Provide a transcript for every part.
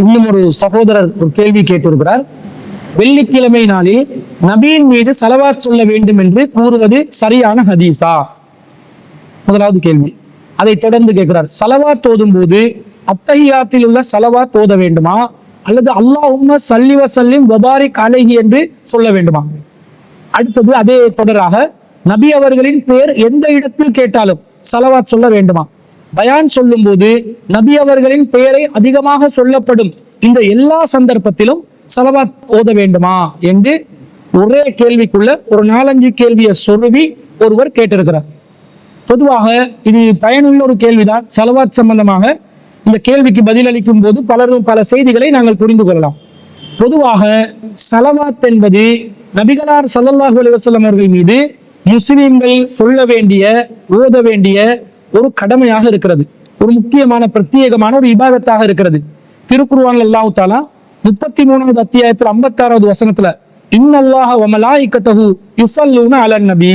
இன்னும் ஒரு சகோதரர் ஒரு கேள்வி கேட்டிருக்கிறார். வெள்ளிக்கிழமை நாளில் நபியின் மீது சலவாத் சொல்ல வேண்டும் என்று கூறுவது சரியான ஹதீஸா? முதலாவது கேள்வி. அதை தொடர்ந்து கேட்கிறார். சலவாத் ஓதும் போது அத்தஹியாத்தில் உள்ள சலவாத் ஓத வேண்டுமா? அல்லது அல்லாஹும்ம சல்லி வசல்லிம் வபாரி கலைகி என்று சொல்ல வேண்டுமா? அடுத்தது அதே தொடராக நபி அவர்களின் பெயர் எந்த இடத்தில் கேட்டாலும் சலவாத் சொல்ல வேண்டுமா? பயான் சொல்லும்போது நபி அவர்களின் பெயரை அதிகமாக சொல்லப்படும். இந்த எல்லா சந்தர்ப்பத்திலும் சலவாத் ஓத வேண்டுமா? என்று ஒரே கேள்விக்குள்ள ஒரு நாலஞ்சு கேள்வியை சொருவி ஒருவர் கேட்டிருக்கிறார். பொதுவாக இது பயனுள்ள ஒரு கேள்விதான். சலவாத் சம்பந்தமாக இந்த கேள்விக்கு பதிலளிக்கும் போது பலரும் பல செய்திகளை நாங்கள் புரிந்து கொள்ளலாம். பொதுவாக சலவாத் என்பது நபிகளார் ஸல்லல்லாஹு அலைஹி அவர்கள் மீது முஸ்லிம்கள் சொல்ல வேண்டிய ஓத வேண்டிய ஒரு கடமையாக இருக்கிறது. ஒரு முக்கியமான பிரத்யேகமான ஒரு இபாதத்தாக இருக்கிறது. திருக்குருவான் அல்லாஹ் தாலா முப்பத்தி மூணாவது அத்தியாயத்தில் ஐம்பத்தாறாவது வசனத்துல இன்னல்லாஹ வமலாயிக்கத்தஹு யுஸல்லூன அலன் நபி.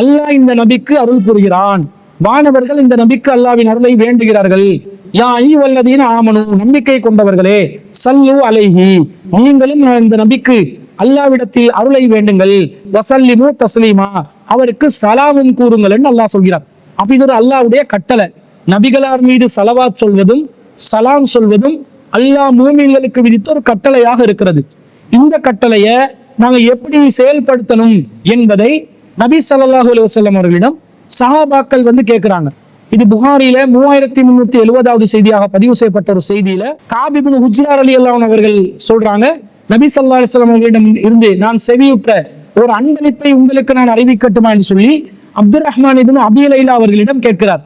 அல்லாஹ் இந்த நபிக்கு அருள் புரிகிறான். வானவர்கள் இந்த நபிக்கு அல்லாவின் அருளை வேண்டுகிறார்கள். யா ஐவல்லதீன ஆமனு நம்பிக்கை கொண்டவர்களே சல்லு அலைஹி. நீங்களும் இந்த நபிக்கு அல்லாவிடத்தில் அருளை வேண்டுங்கள். வசல்லிமு தஸ்லீமா. அவருக்கு சலாமும் கூறுங்கள் என்று அல்லாஹ் சொல்கிறார் அப்படிங்கிறது அல்லாவுடைய அல்லாஹ்வுடைய கட்டளை. நபிகளார் மீது சலவாத் சொல்வதும் சலாம் சொல்வதும் அல்லாஹ் மூமின்களுக்கு விதித்த ஒரு கட்டளையாக இருக்கிறது. இந்த கட்டளையை நாங்க எப்படி செயல்படுத்தணும் என்பதை நபி ஸல்லல்லாஹு அலுவலம் அவர்களிடம் சஹாபாக்கள் வந்து கேட்கிறாங்க இது புகாரில மூவாயிரத்தி முன்னூத்தி எழுபதாவது செய்தியாக பதிவு செய்யப்பட்ட ஒரு செய்தியில காபிபின் ஹுஜ்ரார் அலி அல்லாஹ் அவர்கள் சொல்றாங்க நபி சல்லா அலைஹி அவர்களிடம் இருந்து நான் செவியுற்ற ஒரு அன்பளிப்பை உங்களுக்கு நான் அறிவிக்கட்டுமா என்று சொல்லி Abdul Rahman Ibn Abi Laila அவர்களிடம் கேட்கிறார்.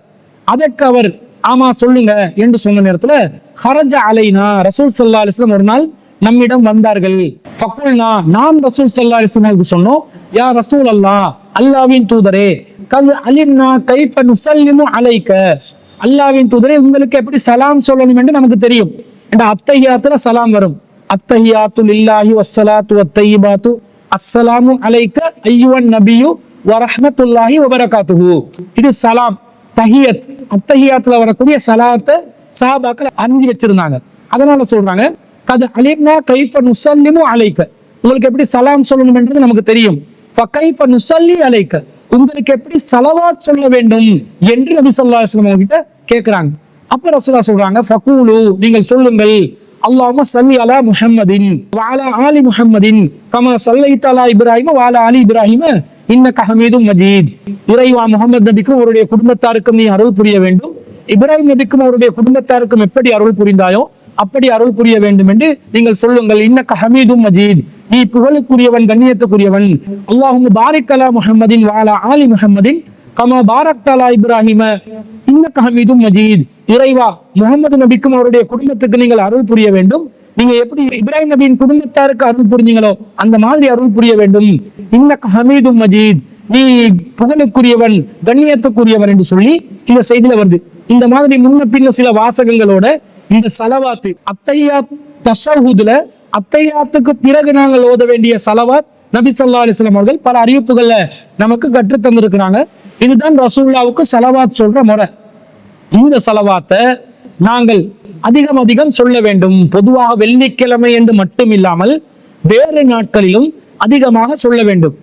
அதற்கு அவர் ஆமா சொல்லுங்க என்று சொன்ன நேரத்துல ஹரஜ அலைனா ரசூல் சல்லா அலிஸ்லாம் ஒரு நாள் நம்மிடம் வந்தார்கள். ஃபக்குல்னா நாம் ரசூல் சல்லா அலிஸ்லாமுக்கு சொன்னோம். யா ரசூல் அல்லா அல்லாவின் தூதரே கது அலிம்னா கைப்ப நுசல்லிமு அலைக்க. அல்லாவின் தூதரே உங்களுக்கு எப்படி சலாம் சொல்லணும் என்று நமக்கு தெரியும். என்ற அத்தஹியாத்துல சலாம் வரும். அத்தஹியாத்து இல்லாஹி வஸ்ஸலாத்து அத்தையிபாத்து அஸ்ஸலாமு அலைக்க ஐயுவன் நபியு வரஹமத்துல்லாஹி வபரகாத்துஹு. இது சலாம் தஹியத். அத்தஹியாத்துல வரக்கூடிய சலாத்தை சாபாக்கள் அறிஞ்சு வச்சிருந்தாங்க. அதனால சொல்றாங்க கது அலிம்னா கைஃப நுசல்லிமு அலைக்க. உங்களுக்கு எப்படி சலாம் சொல்லணும் என்றது நமக்கு தெரியும். கைப்ப நுசல்லி அலைக்க. உங்களுக்கு எப்படி சலவாத் சொல்ல வேண்டும் என்று நபி சொல்லா அலைஹி கிட்ட கேட்கிறாங்க அப்ப ரசூலா சொல்றாங்க ஃபகூலு நீங்கள் சொல்லுங்கள். அல்லாஹும்ம சல்லி அலா முஹம்மதின் வாலா ஆலி முஹம்மதின். கமா சல்லைத் அலா இப்ராஹிம வாலா ஆலி இப்ராஹிம இன்னக்க ஹமீதும் மஜீத். இறைவா முகமது நபிக்கும் அவருடைய குடும்பத்தாருக்கும் நீ அருள் புரிய வேண்டும். இப்ராஹிம் நபிக்கும் அவருடைய குடும்பத்தாருக்கும் எப்படி அருள் புரிந்தாயோ அப்படி அருள் புரிய வேண்டும் என்று நீங்கள் சொல்லுங்கள். இன்னக்க ஹமீதும் மஜீத். நீ புகழுக்குரியவன் கண்ணியத்துக்குரியவன். அல்லாஹும் பாரிக் அலா வாலா ஆலி முகமதின் கமா பாரக் தலா இப்ராஹிம. இன்னக்க ஹமீதும் மஜீத். இறைவா முகமது நபிக்கும் அவருடைய குடும்பத்துக்கு நீங்கள் அருள் புரிய வேண்டும். நீங்க எப்படி இப்ராஹிம் நபியின் குடும்பத்தாருக்கு அருள் புரிஞ்சீங்களோ அந்த மாதிரி அருள் புரிய வேண்டும். இன்னக்கு ஹமீதும் மஜீத் நீ புகழுக்குரியவன் கண்ணியத்துக்குரியவன் என்று சொல்லி இந்த செய்தியில வருது. இந்த மாதிரி முன்ன பின்ன சில வாசகங்களோட இந்த சலவாத்து அத்தையா தஷஹூதுல அத்தையாத்துக்கு பிறகு நாங்கள் ஓத வேண்டிய சலவாத் நபி ஸல்லல்லாஹு அலிஸ்லாம் அவர்கள் பல அறிவிப்புகள்ல நமக்கு கற்று தந்திருக்கிறாங்க. இதுதான் ரசூல்லாவுக்கு சலவாத் சொல்ற முறை. இந்த சலவாத்தை நாங்கள் அதிகம் அதிகம் சொல்ல வேண்டும். பொதுவாக வெள்ளிக்கிழமை என்று மட்டும் இல்லாமல் வேறு நாட்களிலும் அதிகமாக சொல்ல வேண்டும்.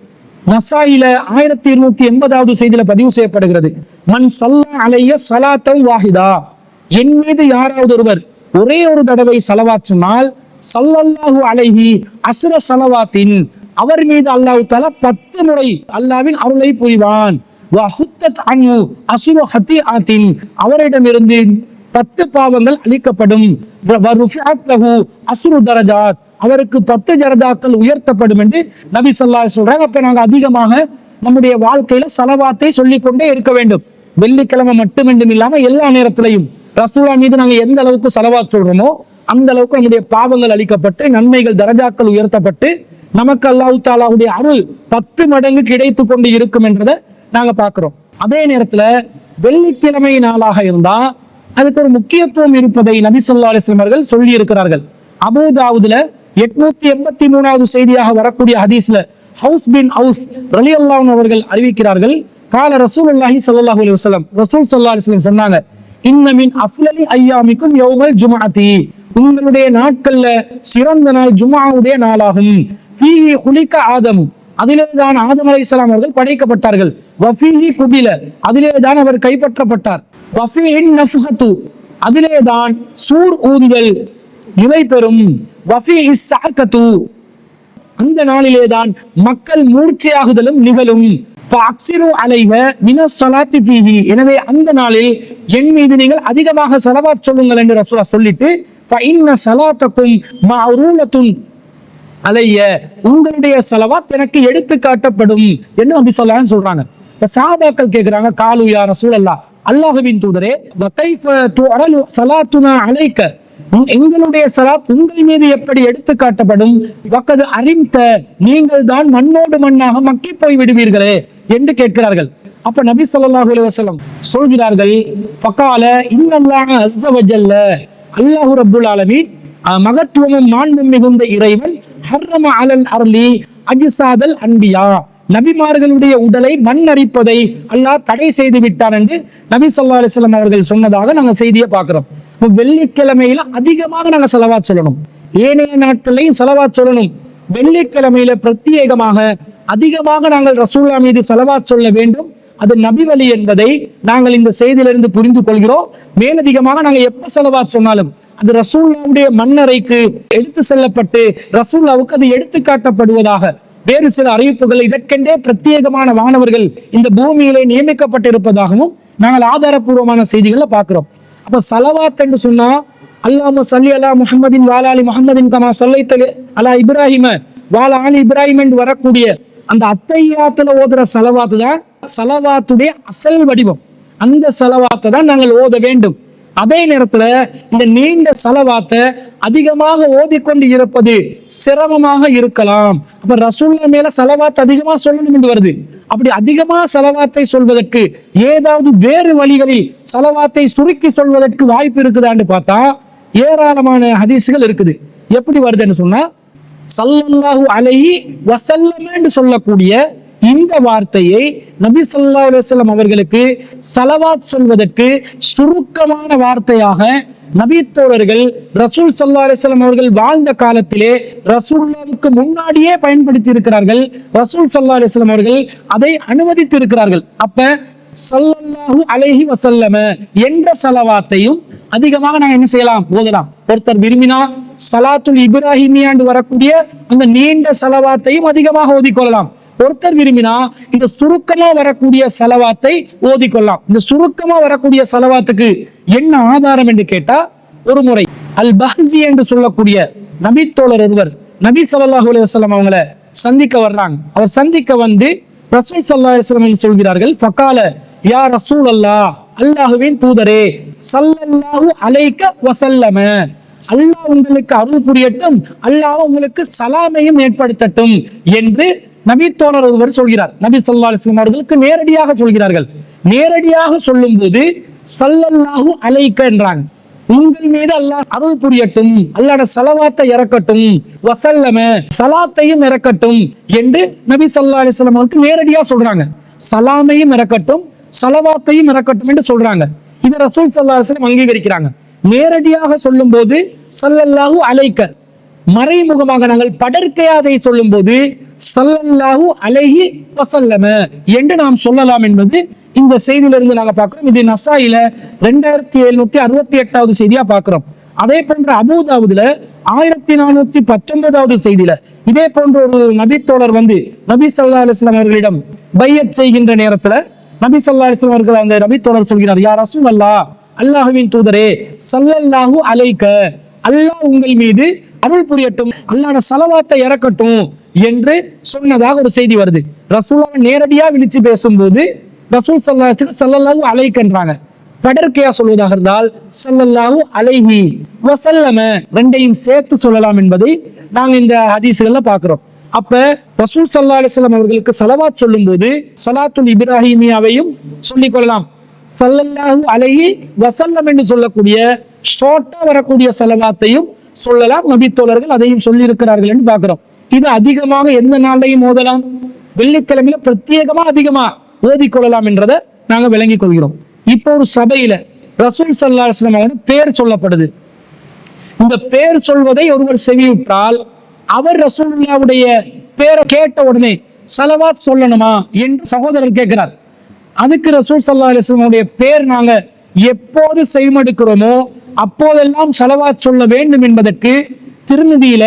நசாயில ஆயிரத்தி இருநூத்தி எண்பதாவது செய்தியில பதிவு செய்யப்படுகிறது. மன் சல்லா அலைய சலாத்தல் வாஹிதா. என் மீது யாராவது ஒருவர் ஒரே ஒரு தடவை சலவாத் சொன்னால் சல்லல்லாஹு அலைஹி அசுர சலவாத்தின். அவர் மீது அல்லாஹ் தலா பத்து முறை அல்லாவின் அருளை புரிவான். அவரிடமிருந்து பத்து பாவங்கள் அளிக்கப்படும் வ- தரஜாத். அவருக்கு பத்து ஜரதாக்கள் உயர்த்தப்படும் என்று நபி சொல்லா சொல்றாங்க. அப்ப நாங்க அதிகமாக நம்முடைய வாழ்க்கையில சலவாத்தை சொல்லிக்கொண்டே இருக்க வேண்டும். வெள்ளிக்கிழமை மட்டுமென்றும் இல்லாம எல்லா நேரத்திலையும். ரசூலா மீது நாங்க எந்த அளவுக்கு சலவாத் சொல்றோமோ அந்த அளவுக்கு நம்முடைய பாவங்கள் அளிக்கப்பட்டு நன்மைகள் தரஜாக்கள் உயர்த்தப்பட்டு நமக்கு அல்லாஹு தாலாவுடைய அருள் பத்து மடங்கு கிடைத்து கொண்டு இருக்கும் என்றதை நாங்க பாக்குறோம் அதே நேரத்துல வெள்ளிக்கிழமை நாளாக இருந்தா அதுக்கு ஒரு முக்கியத்துவம் இருப்பதை நபி சொல்லா அலைஹி அவர்கள் சொல்லி இருக்கிறார்கள் அபுதாவுதுல எட்நூத்தி எண்பத்தி மூணாவது செய்தியாக வரக்கூடிய ஹதீஸ்ல ஹவுஸ் பின் ஹவுஸ் ரலி அல்லாஹ் அவர்கள் அறிவிக்கிறார்கள் கால ரசூலுல்லாஹி சல்லாஹ் அலி வஸல்லம் ரசூல் சல்லா அலிஸ்லம் சொன்னாங்க இன்னமின் அஃலலி ஐயாமிக்கும் யௌமல் ஜுமாத்தி உங்களுடைய நாட்கள்ல சிறந்த நாள் ஜுமாவுடைய நாளாகும். ஃபீஹி குலிக்க ஆதம் அதிலே தான் அலி இஸ்லாம் அவர்கள் படைக்கப்பட்டார்கள். வஃபீஹி குபில அதிலே தான் அவர் கைப்பற்றப்பட்டார். வஃபீஹின் நஃபஹத்து அதிலேதான் சூர் ஊதுதல் நிலை பெறும் வஃபீஹி சாக்கத்து அந்த நாளிலே தான் மக்கள் மூர்ச்சையாகுதலும் நிகழும். அக்சிரு அலைக மின சலாத்தி பீதி எனவே அந்த நாளில் என் மீது நீங்கள் அதிகமாக சலவாத் சொல்லுங்கள் என்று ரசூலா சொல்லிட்டு ஃபஇன்ன சலாத்தக்கும் மஅரூலத்துன் அலைய உங்களுடைய செலவாத் எனக்கு எடுத்து காட்டப்படும். என்று நபி ஸல்லல்லாஹு சொல்றாங்க. இப்ப சாபாக்கள் கேட்கிறாங்க காலு யா சூழல்லா அல்லாஹுவின் தூதரே சலாத்துனா அலைக்க. எங்களுடைய சலாத் உங்கள் மீது எப்படி எடுத்து காட்டப்படும்? வக்கது அறிந்த நீங்கள் தான் மண்ணோடு மண்ணாக மக்கி போய் விடுவீர்களே என்று கேட்கிறார்கள். அப்ப நபி சொல்லாஹு அலுவலம் சொல்கிறார்கள் பக்கால இன்னல்ல அசவஜல்ல அல்லாஹு அல்லாஹ் ரப்புல் ஆலமீன் மகத்துவமும் மாண்பும் மிகுந்த இறைவன் ஹர்ரம அலல் அர்லி அஜிசாதல் அன்பியா. நபிமார்களுடைய உடலை மண் அரிப்பதை அல்லாஹ் தடை செய்து விட்டான் என்று நபி சொல்லா அலிஸ்லாம் அவர்கள் சொன்னதாக நாங்கள் செய்தியை பார்க்குறோம். இப்போ வெள்ளிக்கிழமையில அதிகமாக நாங்கள் செலவாத் சொல்லணும். ஏனைய நாட்களையும் செலவாத் சொல்லணும். வெள்ளிக்கிழமையில பிரத்யேகமாக அதிகமாக நாங்கள் ரசூல்லா மீது செலவாத் சொல்ல வேண்டும். அது நபி வழி என்பதை நாங்கள் இந்த செய்தியிலிருந்து புரிந்து கொள்கிறோம். மேலதிகமாக நாங்கள் எப்ப செலவாத் சொன்னாலும் அது ரசூல்லாவுடைய மண்ணறைக்கு எடுத்து செல்லப்பட்டு ரசூல்லாவுக்கு அது எடுத்து காட்டப்படுவதாக வேறு சில அறிவிப்புகள் இதற்கென்றே பிரத்யேகமான மாணவர்கள் இந்த பூமியிலே நியமிக்கப்பட்டிருப்பதாகவும் நாங்கள் ஆதாரபூர்வமான செய்திகளை பார்க்கிறோம். அப்ப சலவாத் என்று சொன்னா அல்லாம சல்லி அலா முஹம்மதின் வாலாலி முஹம்மதின் கமா சொல்லைத்தலி அலா இப்ராஹிம வாலா ஆலி இப்ராஹிம் என்று வரக்கூடிய அந்த அத்தையாத்துல ஓதுற சலவாத்து தான் சலவாத்துடைய அசல் வடிவம். அந்த செலவாத்தை தான் நாங்கள் ஓத வேண்டும். அதே நேரத்துல இந்த நீண்ட செலவாத்த அதிகமாக ஓதிக்கொண்டு இருப்பது சிரமமாக இருக்கலாம். அப்ப ரசூல்லா மேல சலவாத் அதிகமா சொல்லணும் என்று வருது. அப்படி அதிகமா செலவாத்தை சொல்வதற்கு ஏதாவது வேறு வழிகளில் செலவாத்தை சுருக்கி சொல்வதற்கு வாய்ப்பு இருக்குதான்னு பார்த்தா ஏராளமான ஹதீசுகள் இருக்குது. எப்படி வருதுன்னு சொன்னா சல்லல்லாஹு அலைஹி என்று சொல்லக்கூடிய இந்த வார்த்தையை நபி சொல்லா அலுவலம் அவர்களுக்கு சலவாத் சொல்வதற்கு சுருக்கமான வார்த்தையாக நபித்தோழர்கள் ரசூல் சல்லா அலைஹி அவர்கள் வாழ்ந்த காலத்திலே ரசூல்லாவுக்கு முன்னாடியே பயன்படுத்தி இருக்கிறார்கள் ரசூல் சல்லா அலைஹி அவர்கள் அதை அனுமதித்து இருக்கிறார்கள் அப்ப சல்லல்லாஹு அலைஹி வசல்லம என்ற சலவாத்தையும் அதிகமாக நாங்க என்ன செய்யலாம்? ஓதலாம். ஒருத்தர் விரும்பினா சலாத்துல் இப்ராஹிமியாண்டு வரக்கூடிய அந்த நீண்ட சலவாத்தையும் அதிகமாக ஓதிக்கொள்ளலாம். ஒருத்தர் விரும்பினா இந்த சுருக்கமா வரக்கூடிய செலவாத்தை ஓதிக்கொள்ளலாம். இந்த சுருக்கமா வரக்கூடிய செலவாத்துக்கு என்ன ஆதாரம் என்று கேட்டா ஒரு முறை அல் பஹ்சி என்று சொல்லக்கூடிய நபித்தோழர் ஒருவர் நபி சல்லாஹ் அலுவலம் அவங்கள சந்திக்க வர்றாங்க. அவர் சந்திக்க வந்து ரசூல் ஸல்லல்லாஹு அலுவலம் சொல்கிறார்கள் ஃபக்கால யா ரசூல் அல்லாஹ் அல்லாஹுவின் தூதரே சல்லல்லாஹு அலைக்க வசல்லம அல்லாஹ் உங்களுக்கு அருள் புரியட்டும் அல்லாஹ் உங்களுக்கு சலாமையும் ஏற்படுத்தட்டும் என்று நபி தோழர் ஒருவர் சொல்கிறார். நபி சல்லா அலிஸ்லாம் அவர்களுக்கு நேரடியாக சொல்கிறார்கள். நேரடியாக சொல்லும்போது சல்லல்லாஹு அலைக்க என்றாங்க. உங்கள் மீது அல்லாஹ் அருள் புரியட்டும் அல்லாட சலவாத்தை இறக்கட்டும் வசல்லம சலாத்தையும் இறக்கட்டும் என்று நபி சல்லா அலிஸ்லாம் அவருக்கு நேரடியா சொல்றாங்க. சலாமையும் இறக்கட்டும் சலவாத்தையும் இறக்கட்டும் என்று சொல்றாங்க. இது ரசூல் சல்லா அலிஸ்லாம் அங்கீகரிக்கிறாங்க. நேரடியாக சொல்லும்போது சல்லல்லாஹு அலைக்க மறைமுகமாக நாங்கள் படற்கையாதை சொல்லும்போது சல்லல்லாஹு அலைஹி வசல்லம என்று நாம் சொல்லலாம் என்பது இந்த செய்தியிலிருந்து நாங்க பார்க்குறோம். இது நசாயில ரெண்டாயிரத்தி எழுநூத்தி அறுபத்தி எட்டாவது செய்தியா பார்க்குறோம். அதே போன்ற அபூதாவுதுல ஆயிரத்தி நானூத்தி பத்தொன்பதாவது செய்தியில இதே போன்ற ஒரு நபித்தோழர் வந்து நபி சல்லா அலைஹி அவர்களிடம் பையத் செய்கின்ற நேரத்துல நபி சல்லா அலைஹி அவர்கள் அந்த நபித்தோழர் சொல்கிறார் யார் அசூல் அல்லா அல்லாஹ்வின் தூதரே சல்லல்லாஹு அலைக்க அல்லாஹ் உங்கள் மீது அருள் புரியட்டும் அல்லாட சலவாத்தை இறக்கட்டும் என்று சொன்னதாக ஒரு செய்தி வருது. ரசூலாவை நேரடியாக விழிச்சு பேசும்போது ரசூல் சல்லாஹ் சல்லல்லாஹு அலைக்கன்றாங்க கடற்கையா சொல்வதாக இருந்தால் சல்லல்லாஹு அலைஹி வசல்லம ரெண்டையும் சேர்த்து சொல்லலாம் என்பதை நாங்கள் இந்த ஹதீசுகள்ல பாக்குறோம் அப்ப ரசூல் சல்லா அலிஸ்லாம் அவர்களுக்கு சலவாத் சொல்லும்போது சலாத்துல் இப்ராஹிமியாவையும் சொல்லிக் கொள்ளலாம். சல்லல்லாஹு அலைஹி வசல்லம் என்று சொல்லக்கூடிய ஷார்ட்டா வரக்கூடிய செலவாத்தையும் சொல்லலாம் நபித்தோழர்கள் அதையும் சொல்லியிருக்கிறார்கள் என்று பார்க்கிறோம். இது அதிகமாக எந்த நாளையும் ஓதலாம்? வெள்ளிக்கிழமையில பிரத்யேகமா அதிகமா ஓதிக்கொள்ளலாம் என்றதை நாங்க விளங்கிக் கொள்கிறோம். இப்போ ஒரு சபையில ரசூல் சல்லா பேர் சொல்லப்படுது. இந்த பேர் சொல்வதை ஒருவர் செவியுற்றால் அவர் ரசூல்லாவுடைய பேரை கேட்ட உடனே சலவாத் சொல்லணுமா? என்று சகோதரர் கேட்கிறார். அதுக்கு ரசூல் சல்லா அலிஸ்லமுடைய பேர் நாங்க எப்போது செய்மடுக்கிறோமோ அப்போதெல்லாம் சலவாத் சொல்ல வேண்டும் என்பதற்கு திருமதியில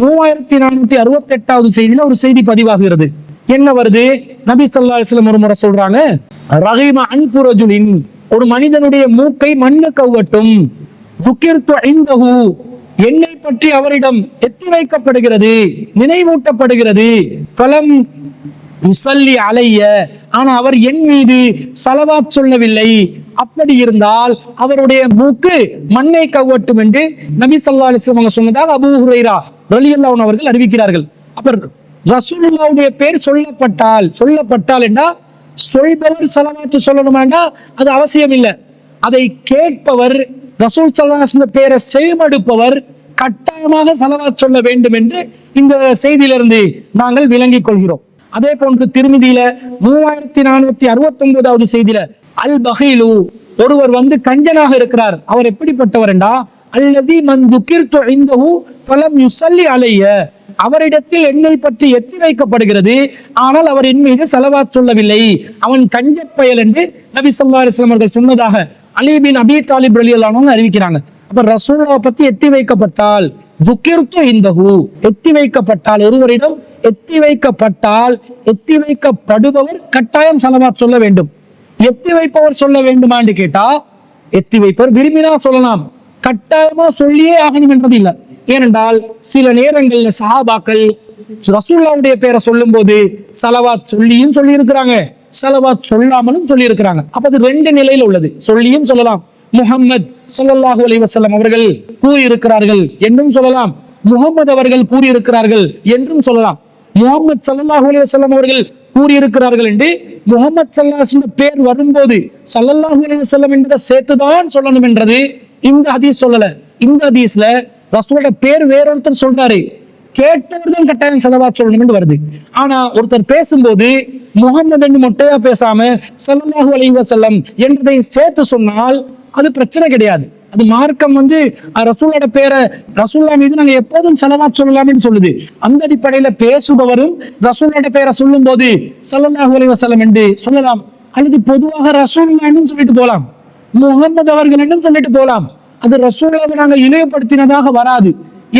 மூவாயிரத்தி நானூத்தி அறுபத்தி எட்டாவது செய்தியில ஒரு செய்தி பதிவாகிறது. என்ன வருது? நபி ஸல்லல்லாஹு அலைஹி ஒரு முறை சொல்றாங்க ரஹீமா அன்புரஜுலின் ஒரு மனிதனுடைய மூக்கை மண்ணு கவ்வட்டும். துக்கிர்த்து ஐந்தகு என்னை பற்றி அவரிடம் எத்தி வைக்கப்படுகிறது நினைவூட்டப்படுகிறது. பலம் முசல்லி அலைய. ஆனா அவர் என் மீது சலவாத் சொல்லவில்லை. அப்படி இருந்தால் அவருடைய மூக்கு மண்ணை கவ்வட்டும் என்று நபி ஸல்லல்லாஹு அலைஹி அவங்க சொன்னதாக அபூ ஹுரைரா அவர்கள் அறிவிக்கிறார்கள். அப்ப ரசூலுல்லாவுடைய பேர் சொல்லப்பட்டால் சொல்லப்பட்டால் என்றால் சொல்பவர் சலவாத்து சொல்லணுமாண்டா அது அவசியம் இல்லை. அதை கேட்பவர் ரசூல் சல்லாஹ் பேரை செயல்படுப்பவர் கட்டாயமாக சலவாத் சொல்ல வேண்டும் என்று இந்த செய்தியிலிருந்து நாங்கள் விளங்கிக் கொள்கிறோம். அதே போன்று திருமதியில மூவாயிரத்தி நானூத்தி அறுபத்தி ஒன்பதாவது செய்தியில அல் பஹீலு ஒருவர் வந்து கஞ்சனாக இருக்கிறார். அவர் எப்படிப்பட்டவர் என்றா? அல்லது மன் துக்கிர்த்து இந்தஹு ஃபலம் யுசல்லி அலைய. அவரிடத்தில் என்னை பற்றி எத்தி வைக்கப்படுகிறது. ஆனால் அவர் என் மீது செலவா சொல்லவில்லை. அவன் கஞ்ச பயல் என்று நபி ஸல்லல்லாஹு அலிஸ்லாம் அவர்கள் சொன்னதாக அலிபின் அபி தாலிப் அலியல்லானவங்க அறிவிக்கிறாங்க. அப்ப ரசூலாவை பத்தி எத்தி வைக்கப்பட்டால் துக்கிர்த்து இந்தஹு எத்தி வைக்கப்பட்டால் ஒருவரிடம் எத்தி வைக்கப்பட்டால் எத்தி வைக்கப்படுபவர் கட்டாயம் செலவா சொல்ல வேண்டும். எத்தி வைப்பவர் சொல்ல வேண்டுமா என்று கேட்டா எத்தி வைப்பவர் விரும்பினா சொல்லலாம். கட்டாயமா சொல்லியே ஆகணும் என்றது இல்லை. ஏனென்றால் சில நேரங்கள்ல சஹாபாக்கள் ரசூல்லாவுடைய பேரை சொல்லும் போது சலவாத் சொல்லியும் சொல்லி இருக்கிறாங்க சலவாத் சொல்லாமலும் சொல்லி இருக்கிறாங்க அப்ப அது ரெண்டு நிலையில உள்ளது. சொல்லியும் சொல்லலாம். முகமது ஸல்லல்லாஹு அலி வசலம் அவர்கள் கூறியிருக்கிறார்கள் என்றும் சொல்லலாம். முகமது அவர்கள் கூறியிருக்கிறார்கள் என்றும் சொல்லலாம். முகமது ஸல்லல்லாஹு அலி வசலம் அவர்கள் கூறியிருக்கிறார்கள் என்று முகமது சல்லாஹ் பேர் வரும்போது சல்லல்லாஹு அலைஹி செல்லம் என்பதை சேர்த்துதான் சொல்லணும் என்றது இந்த ஹதீஸ் சொல்லல. இந்த ஹதீஸ்ல ரசூலோட பேர் வேறொருத்தர் சொல்றாரு. கேட்டவர்கள் கட்டாயம் செலவா சொல்லணும் வருது. ஆனா ஒருத்தர் பேசும்போது முகமது என்று மொட்டையா பேசாம சல்லாஹு அலைஹி வஸல்லம் என்றதை சேர்த்து சொன்னால் அது பிரச்சனை கிடையாது. அது மார்க்கம் வந்து ரசூலோட பேரை ரசூல்லா மீது நாங்க எப்போதும் செலவா சொல்லலாம்னு சொல்லுது. அந்த அடிப்படையில பேசுபவரும் ரசூலோட பேரை சொல்லும் போது ஸல்லல்லாஹு அலைஹி என்று சொல்லலாம். அல்லது பொதுவாக ரசூல்லான்னு சொல்லிட்டு போகலாம். முகமது அவர்கள் என்றும் சொல்லிட்டு போகலாம். அது ரசூலாவை நாங்கள் இழிவுபடுத்தினதாக வராது.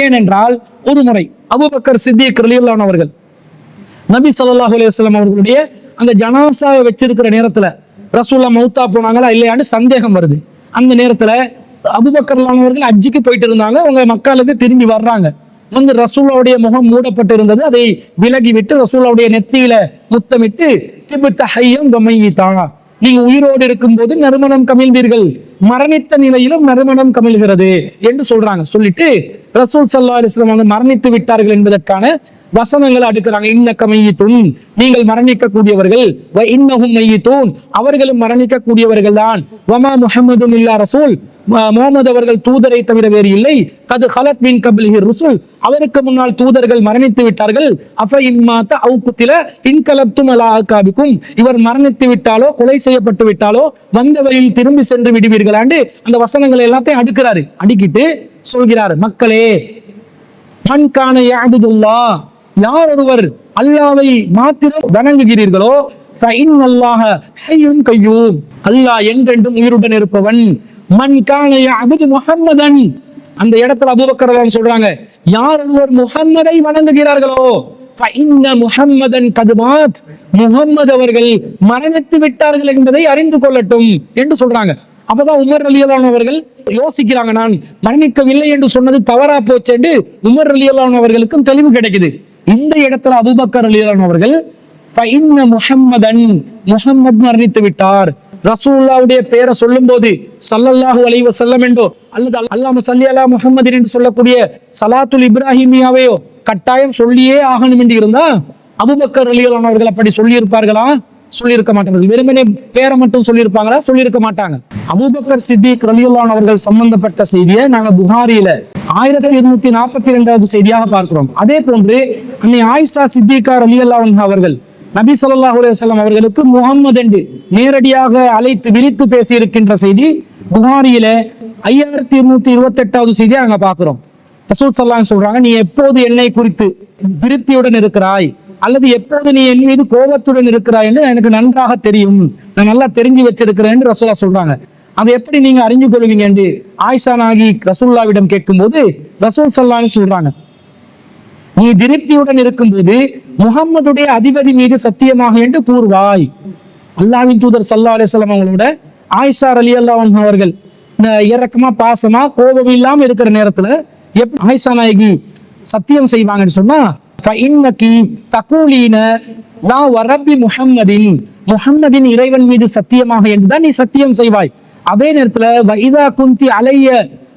ஏனென்றால் ஒரு முறை அபூபக்கர் சித்திக் ரலியுல்லான் அவர்கள் நபி ஸல்லல்லாஹு அலைஹி அவர்களுடைய அந்த ஜனாசாவை வச்சிருக்கிற நேரத்துல ரசூல்லா மௌத்தா போனாங்களா இல்லையான்னு சந்தேகம் வருது. அந்த நேரத்துல அபுபக்கர்லானவர்கள் அவர்கள் அஜிக்கு போயிட்டு இருந்தாங்க அவங்க மக்காலுக்கு திரும்பி வர்றாங்க. வந்து ரசூலாவுடைய முகம் மூடப்பட்டு இருந்தது அதை விலகி விட்டு ரசூலாவுடைய நெத்தியில முத்தமிட்டு திபுத்த ஹையம் கமையித்தாங்க நீங்க உயிரோடு இருக்கும்போது நறுமணம் கமிழ்ந்தீர்கள். மரணித்த நிலையிலும் நறுமணம் கமிழ்கிறது என்று சொல்றாங்க. சொல்லிட்டு ரசூல் சல்லா அலிஸ்லாம் அவங்க மரணித்து விட்டார்கள் என்பதற்கான வசனங்களை அடுக்கிறாங்க. இன்ன கமையித்தும் நீங்கள் மரணிக்க கூடியவர்கள் இன்னகும் மையித்தூன். அவர்களும் மரணிக்க கூடியவர்கள் தான் வமா முஹம்மதுன் இல்லா ரசூல். முகமது அவர்கள் தூதரை தவிர வேறு இல்லை. கது ஹலத் மின் கபிலிஹி ருசுல். அவருக்கு முன்னால் தூதர்கள் மரணித்து விட்டார்கள். அஃப இம்மாத்த அவுக்குத்தில இன்கலப்தும் அலா இவர் மரணித்து விட்டாலோ கொலை செய்யப்பட்டு விட்டாலோ வந்த வழியில் திரும்பி சென்று விடுவீர்களாண்டு அந்த வசனங்களை எல்லாத்தையும் அடுக்கிறாரு. அடுக்கிட்டு சொல்கிறார் மக்களே மண்கான யாதுதுல்லா யார் ஒருவர் அல்லாவை மாத்திரம் வணங்குகிறீர்களோ அல்லாஹ் கையும் ஹய்யுன் அல்லாஹ் என்றென்றும் உயிருடன் இருப்பவன். மண் கான முகம்மதன் அந்த இடத்துல அபூபக்கர் சொல்றாங்க யார் ஒருவர் முகம்மதை வணங்குகிறார்களோ முகம்மதன் முஹம்மதன் கதுமாத் முகம்மது அவர்கள் மரணித்து விட்டார்கள் என்பதை அறிந்து கொள்ளட்டும் என்று சொல்றாங்க. அப்பதான் உமர் அலியலான் அவர்கள் யோசிக்கிறாங்க நான் மரணிக்கவில்லை என்று சொன்னது தவறா போச்சு என்று உமர் அலியலான் அவர்களுக்கும் தெளிவு கிடைக்குது. இந்த இடத்துல அபூபக்கர் அலியலான் அவர்கள் முஹம்மதன் முஹம்மத் மரணித்து விட்டார். ரசூல்லாவுடைய பேரை சொல்லும்போது சல்லல்லாஹு அலைவ செல்லம் என்றோ அல்லது அல்லாம சல்லி அல்லா முஹம்மதின் என்று சொல்லக்கூடிய சலாத்துல் இப்ராஹிமியாவையோ கட்டாயம் சொல்லியே ஆகணும் என்று இருந்தா அபூபக்கர் அலியலானவர்கள் அப்படி சொல்லியிருப்பார்களா? சொல்லியிருக்க மாட்டார்கள். வெறுமனே பேரை மட்டும் சொல்லியிருப்பாங்களா? சொல்லியிருக்க மாட்டாங்க. அபூபக்கர் சித்திக் ரலியுல்லானவர்கள் சம்பந்தப்பட்ட செய்தியை நாங்க புகாரியில ஆயிரத்தி இருநூத்தி நாற்பத்தி ரெண்டாவது செய்தியாக பார்க்கிறோம். அதே போன்று அன்னை ஆயிஷா சித்திகா ரலியல்லான் அவர்கள் நபி சொல்லாஹ் அலுவலம் அவர்களுக்கு முகம்மது என்று நேரடியாக அழைத்து விரித்து பேசி இருக்கின்ற செய்தி புகாரியில ஐயாயிரத்தி இருநூத்தி இருபத்தி எட்டாவது செய்தியை நாங்க பாக்குறோம் ரசூல் சல்லாம் சொல்றாங்க நீ எப்போது என்னை குறித்து திருப்தியுடன் இருக்கிறாய்? அல்லது எப்போது நீ என் மீது கோபத்துடன் இருக்கிறாய்? என்று எனக்கு நன்றாக தெரியும். நான் நல்லா தெரிஞ்சு வச்சிருக்கிறேன் என்று ரசூலா சொல்றாங்க. அதை எப்படி நீங்க அறிஞ்சு கொள்வீங்க என்று ஆயிஷா நாகி ரசூல்லாவிடம் கேட்கும்போது ரசூல் சல்லான்னு சொல்றாங்க நீ திருப்தியுடன் இருக்கும்போது முகம்மதுடைய அதிபதி மீது சத்தியமாக என்று கூறுவாய். அல்லாவின் தூதர் சல்லா அலிஸ்லாம் அவங்களோட ஆயிஷார் அலி அல்லா அவர்கள் இறக்கமா பாசமா கோபம் இல்லாம இருக்கிற நேரத்துல எப்படி ஆயிஷா நாயகி சத்தியம் செய்வாங்கன்னு சொன்னா ஃபஇன்னகி தகூலீன லா வரப்பி முஹம்மதின். முஹம்மதின் இறைவன் மீது சத்தியமாக என்றுதான் நீ சத்தியம் செய்வாய். அதே நேரத்துல வைதா குந்தி அலைய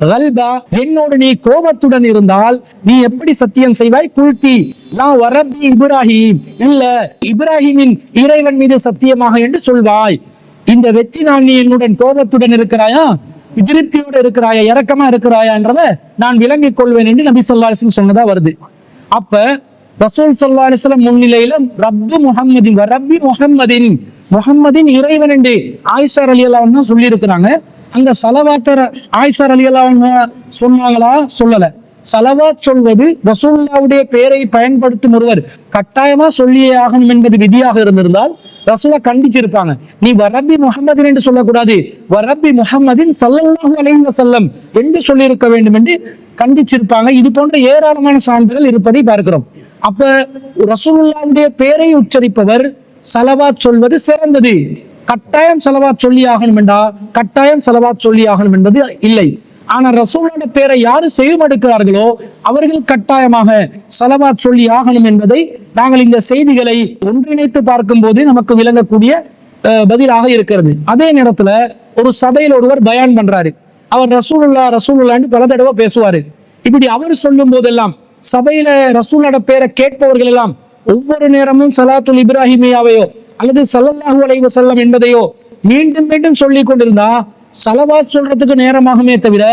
கல்பா என்னோடு நீ கோபத்துடன் இருந்தால் நீ எப்படி சத்தியம் செய்வாய்? குல்தி நான் வரப்பி இப்ராஹிம். இல்ல இப்ராஹிமின் இறைவன் மீது சத்தியமாக என்று சொல்வாய். இந்த வெற்றி நான் நீ என்னுடன் கோபத்துடன் இருக்கிறாயா? திருப்தியோடு இருக்கிறாயா? இரக்கமா இருக்கிறாயான்றத நான் விளங்கிக் கொள்வேன் என்று நபி சொல்லா அலிஸ்லம் சொன்னதா வருது. அப்ப ரசூல் சல்லா அலிஸ்லம் முன்னிலையில ரப்பு முகம்மதின் ரப்பி முகம்மதின் முகம்மதின் இறைவன் என்று ஆயிஷார் அலி அல்லாஹ் சொல்லி இருக்கிறாங்க அந்த சலவாத்தர ஆயிசார் அலி சொன்னாங்களா? சொல்லல. சலவா சொல்வது ரசூல்லாவுடைய பெயரை பயன்படுத்தும் ஒருவர் கட்டாயமா சொல்லியே ஆகணும் என்பது விதியாக இருந்திருந்தால் ரசூலா கண்டிச்சிருப்பாங்க. நீ வரபி முகமதின் என்று சொல்லக்கூடாது. வரபி முகமதின் சல்லல்லாஹு அலைஹி செல்லம் என்று சொல்லியிருக்க வேண்டும் என்று கண்டிச்சிருப்பாங்க. இது போன்ற ஏராளமான சான்றுகள் இருப்பதை பார்க்கிறோம். அப்ப ரசூலுல்லாவுடைய பெயரை உச்சரிப்பவர் சலவா சொல்வது சிறந்தது. கட்டாயம் செலவா சொல்லி ஆகணும் என்றா கட்டாயம் செலவா சொல்லி ஆகணும் என்பது இல்லை. ஆனால் ரசூலோட பேரை யாரு செய்யமெடுக்கிறார்களோ அவர்கள் கட்டாயமாக செலவா சொல்லி ஆகணும் என்பதை நாங்கள் இந்த செய்திகளை ஒன்றிணைத்து பார்க்கும்போது நமக்கு விளங்கக்கூடிய பதிலாக இருக்கிறது. அதே நேரத்துல ஒரு சபையில் ஒருவர் பயான் பண்றாரு. அவர் ரசூலுல்லா ரசூலுல்லான்னு பல தடவை பேசுவாரு. இப்படி அவர் சொல்லும் போதெல்லாம் சபையில ரசூலோட பேரை கேட்பவர்கள் எல்லாம் ஒவ்வொரு நேரமும் சலாத்துல் இப்ராஹிமியாவையோ அல்லது சல்லல்லாஹு அலைவ செல்லம் என்பதையோ மீண்டும் மீண்டும் சொல்லி கொண்டிருந்தா சலவாத் சொல்றதுக்கு நேரமாகுமே தவிர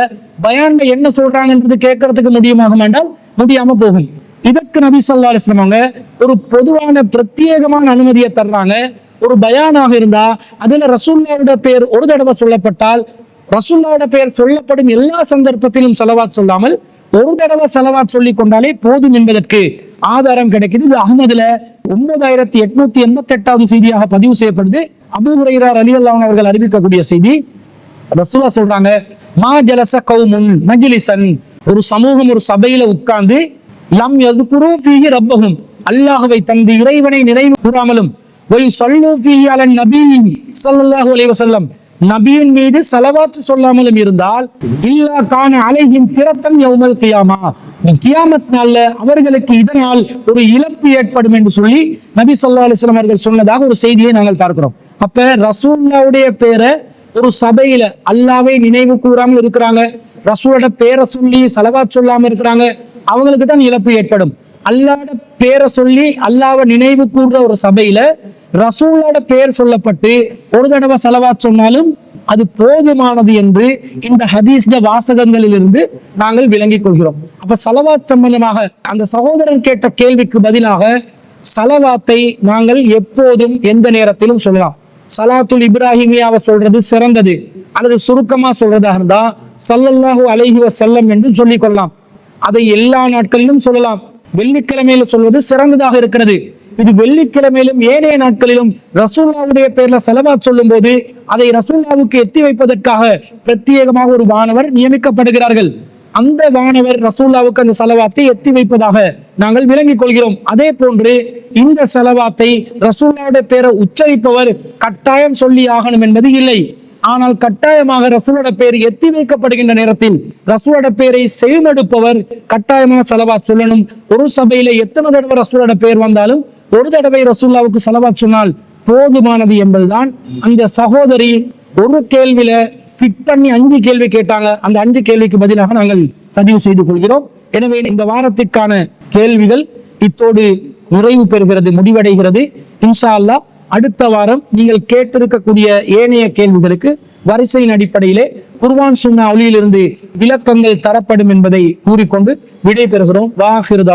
பயான்ல என்ன சொல்றாங்கன்றது கேட்கறதுக்கு முடியுமாக வேண்டாம் முடியாம போகும். இதற்கு நபி சொல்லா அலைஹி அவங்க ஒரு பொதுவான பிரத்யேகமான அனுமதியை தர்றாங்க. ஒரு பயானாக இருந்தா அதுல ரசூல்லாவோட பேர் ஒரு தடவை சொல்லப்பட்டால் ரசூல்லாவோட பெயர் சொல்லப்படும் எல்லா சந்தர்ப்பத்திலும் செலவாத் சொல்லாமல் ஒரு தடவை செலவாத் சொல்லி கொண்டாலே போதும் என்பதற்கு ஆதாரம் கிடைக்குது. இது அகமதுல ஒன்பதாயிரத்தி எட்நூத்தி எண்பத்தி எட்டாவது செய்தியாக பதிவு செய்யப்படுது. அபு ஹுரைரார் அலி அல்லாஹ் அவர்கள் அறிவிக்கக்கூடிய செய்தி ரசூலா சொல்றாங்க மா ஜலச கௌமுன் மஜிலிசன். ஒரு சமூகம் ஒரு சபையில உட்கார்ந்து லம் எது ஃபீஹி ரப்பகும் அல்லாஹுவை தந்து இறைவனை நினைவு கூறாமலும் ஒய் சொல்லு பீகி அலன் நபீ ஸல்லல்லாஹு அலைவசல்லம் நபியின் மீது செலவாற்று சொல்லாமலும் இருந்தால் இல்லா காண அலையின் திறத்தம் எவ்வளவு கியாமா. கியாமத் நாள்ல அவர்களுக்கு இதனால் ஒரு இழப்பு ஏற்படும் என்று சொல்லி நபி ஸல்லல்லாஹு அலிஸ்லாம் அவர்கள் சொன்னதாக ஒரு செய்தியை நாங்கள் பார்க்கிறோம். அப்ப ரசூல்லாவுடைய பேரை ஒரு சபையில அல்லாவை நினைவு கூறாமல் இருக்கிறாங்க. ரசூலோட பேரை சொல்லி செலவா சொல்லாம இருக்கிறாங்க. அவங்களுக்கு தான் இழப்பு ஏற்படும். அல்லாட பேரை சொல்லி அல்லாவை நினைவு கூடுற ஒரு சபையில ரசூலோட பேர் சொல்லப்பட்டு ஒரு தடவை செலவாத் சொன்னாலும் அது போதுமானது என்று இந்த ஹதீஸ்ட வாசகங்களிலிருந்து நாங்கள் விளங்கிக் கொள்கிறோம். அப்ப சலவாத் சம்பந்தமாக அந்த சகோதரன் கேட்ட கேள்விக்கு பதிலாக சலவாத்தை நாங்கள் எப்போதும் எந்த நேரத்திலும் சொல்லலாம். சலாத்துல் இப்ராஹிமியாவை சொல்றது சிறந்தது. அல்லது சுருக்கமா சொல்றதாக இருந்தா சல்லல்லாஹு அலைஹி செல்லம் என்று சொல்லிக் கொள்ளலாம். அதை எல்லா நாட்களிலும் சொல்லலாம். வெள்ளிக்கிழமையில சொல்வது சிறந்ததாக இருக்கிறது. இது வெள்ளிக்கிழமையிலும் ஏனைய நாட்களிலும் ரசூல்லாவுடைய பேர்ல செலவா சொல்லும் போது அதை ரசூல்லாவுக்கு எத்தி வைப்பதற்காக பிரத்யேகமாக ஒரு வானவர் நியமிக்கப்படுகிறார்கள். அந்த வானவர் ரசூல்லாவுக்கு அந்த செலவாத்தை எத்தி வைப்பதாக நாங்கள் விளங்கிக் கொள்கிறோம். அதே போன்று இந்த செலவாத்தை ரசூல்லாவுடைய பேரை உச்சரிப்பவர் கட்டாயம் சொல்லி ஆகணும் என்பது இல்லை. ஆனால் கட்டாயமாக ரசூலோட பேர் எத்தி வைக்கப்படுகின்ற நேரத்தில் ரசூலோட பெயரை செய்மடுப்பவர் கட்டாயமாக செலவா சொல்லணும். ஒரு சபையில எத்தனை தடவை ரசூலோட பேர் வந்தாலும் ஒரு தடவை ரசூல்லாவுக்கு செலவா சொன்னால் போதுமானது என்பதுதான். அந்த சகோதரி ஒரு கேள்வியில ஃபிட் பண்ணி அஞ்சு கேள்வி கேட்டாங்க. அந்த அஞ்சு கேள்விக்கு பதிலாக நாங்கள் பதிவு செய்து கொள்கிறோம். எனவே இந்த வாரத்திற்கான கேள்விகள் இத்தோடு நிறைவு பெறுகிறது முடிவடைகிறது. இன்ஷா அல்லாஹ் அடுத்த வாரம் நீங்கள் கேட்டிருக்கக்கூடிய ஏனைய கேள்விகளுக்கு வரிசையின் அடிப்படையிலே குர்வான் சுன்னா ஒளியிலிருந்து விளக்கங்கள் தரப்படும் என்பதை கூறிக்கொண்டு விடை பெறுகிறோம் வாஹிர்